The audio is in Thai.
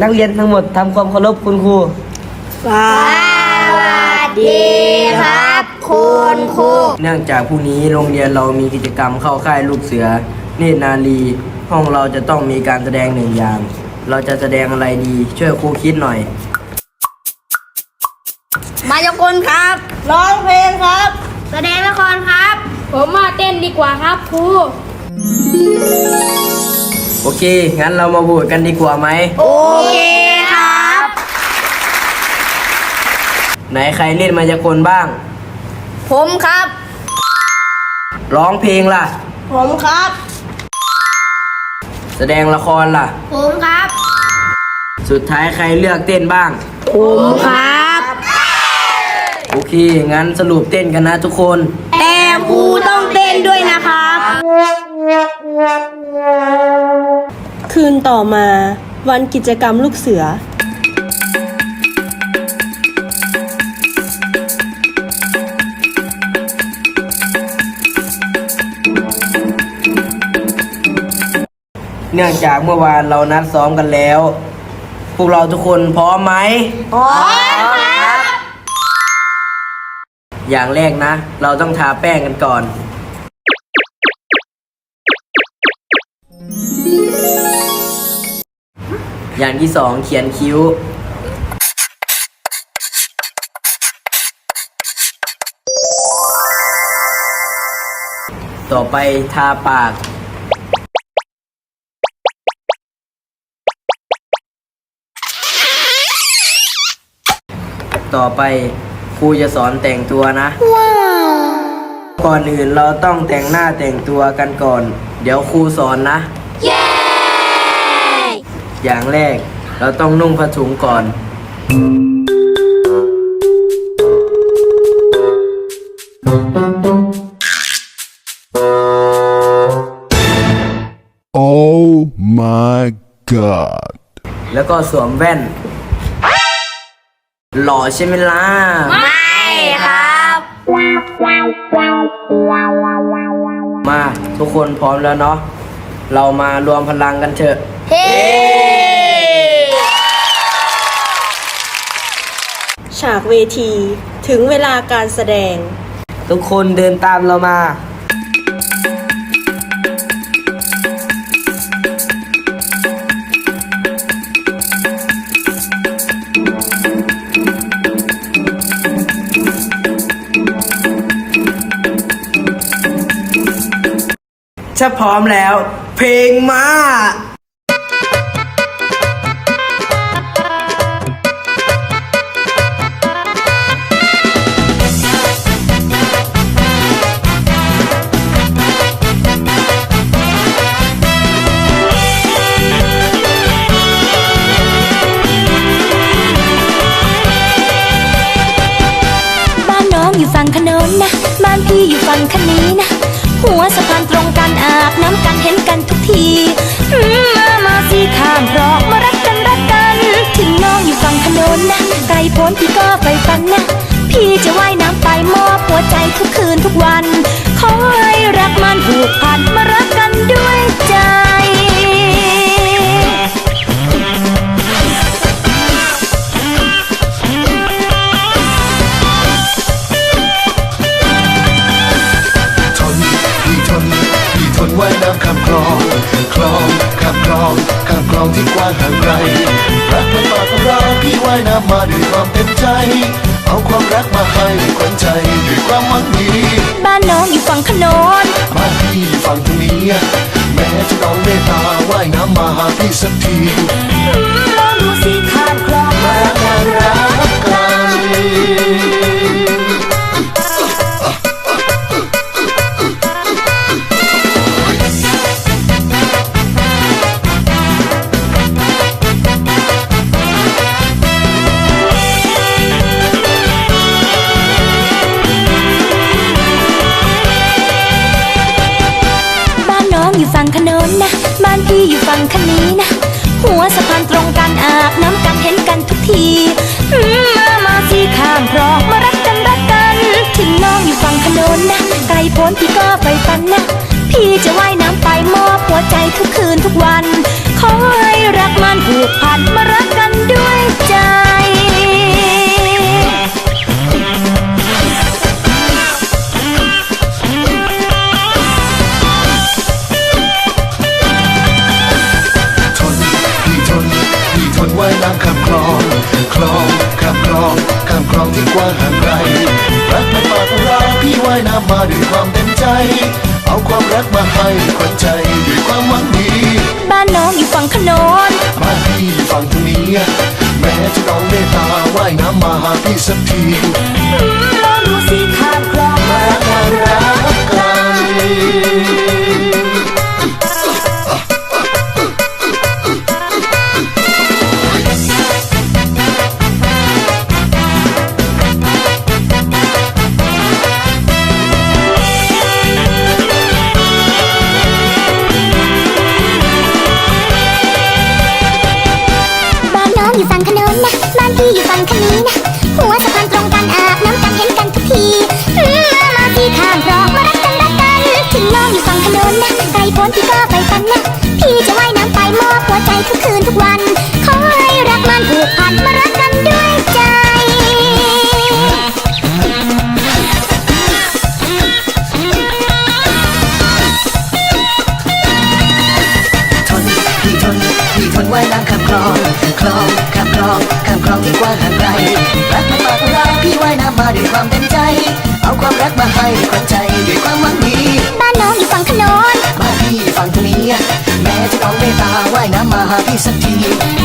นักเรียนทั้งหมดทำความเคารพคุณครูสวัสดีครับ คุณครูเนื่องจากพรุ่งนี้โรงเรียนเรามีกิจกรรมเข้าค่ายลูกเสือ เนตรนารีห้องเราจะต้องมีการแสดงหนึ่งอย่าง เราจะแสดงอะไรดี ช่วยครูคิดหน่อย มายากลครับ ร้องเพลงครับ แสดงละครครับ ผมมาเต้นดีกว่าครับครู โอเค งั้นเรามาโหวตกันดีกว่าไหม โอเคครับ ไหนใครเล่นมายากลบ้าง ผมครับ ร้องเพลงล่ะ ผมครับ แสดงละครล่ะ ผมครับ สุดท้ายใครเลือกเต้นบ้าง ผมครับ โอเค งั้นสรุปเต้นกันนะทุกคน แต่ครูต้องเต้นด้วยนะครับ คืนต่อมา วันกิจกรรมลูกเสือ เนื่องจากเมื่อวานเรานัดซ้อมกันแล้ว พวกเราทุกคนพร้อมไหม พร้อมครับอย่างแรกนะ เราต้องทาแป้งกันก่อน อย่างที่สองเขียนคิ้ว ต่อไปทาปาก ต่อไปครูจะสอนแต่งตัวนะ ก่อนอื่นเราต้องแต่งหน้าแต่งตัวกันก่อน เดี๋ยวครูสอนนะ อย่างแรก เราต้องนุ่งผ้าถุงก่อน Oh my god. แล้วก็สวมแว่น หล่อใช่ไหมล่ะ ไม่ครับ มา ทุกคนพร้อมแล้วเนาะ เรามารวมพลังกันเถอะ เฮ้ฉากเวที ถึงเวลาการแสดง ทุกคนเดินตามเรามา ถ้าพร้อมแล้ว เพลงมาบ้านน้องอยู่ฝั่งขนนนะ บ้านพี่อยู่ฝั่งคันนี้นะ หัวสะพานตรงกันอาบน้ำกันเห็นกันทุกทีมามาสิข้ามเพราะมารักกันรักกัน ถึงน้องอยู่ฝั่งถนนนะไกลพ้นพี่ก็ไปฟังนะ พี่จะว่ายน้ำไปมอบหัวใจทุกคืนทุกวัน ขอให้รักมันผูกพัน กมาให้ขวัญใจด้วยความหวังดีบ้านน้องอยู่ฝั่งขนนบ้านพี่ฝั่งตรงนี้แม้จะต้องเมตตาว่ายน้ำมาหาพี่สักทีลองดูสิข้ามคลองรักกันรัก ฝั่งขนนนะ บ้านพี่อยู่ฝั่งคันนี้นะ หัวสะพานตรงกันอาบน้ำกันเห็นกันทุกทีมามาสีข้ามคลองมารักกันรักกัน ถึงน้องอยู่ฝั่งขนนนะ ไกลโพ้นพี่ก็ไปฟันนะ พี่จะว่ายน้ำไปมอบหัวใจทุกคืนทุกวัน ใจ เอาความรักมาให้คนใจด้วยความหวังดี บ้านน้องอยู่ฝั่งขนนบ้านพี่อยู่ฝั่งทางนี้ แม้จะต้องเมตตาว่ายน้ำมาหาพี่สักที วัน ขอให้รักมันผูกพันมารักกันด้วยใจ ทนพี่ทนพี่ทนไว้น้ำข้ามคลองคลองข้ามคลองข้ามคลองที่กว้างห่างไกลรักมันปากของเราพี่ว่ายน้ำมาด้วยความเต็มใจ เอาความรักมาให้ขวัญใจด้วยความหวังดี บ้านน้องอยู่ฝั่งขนน hati sedih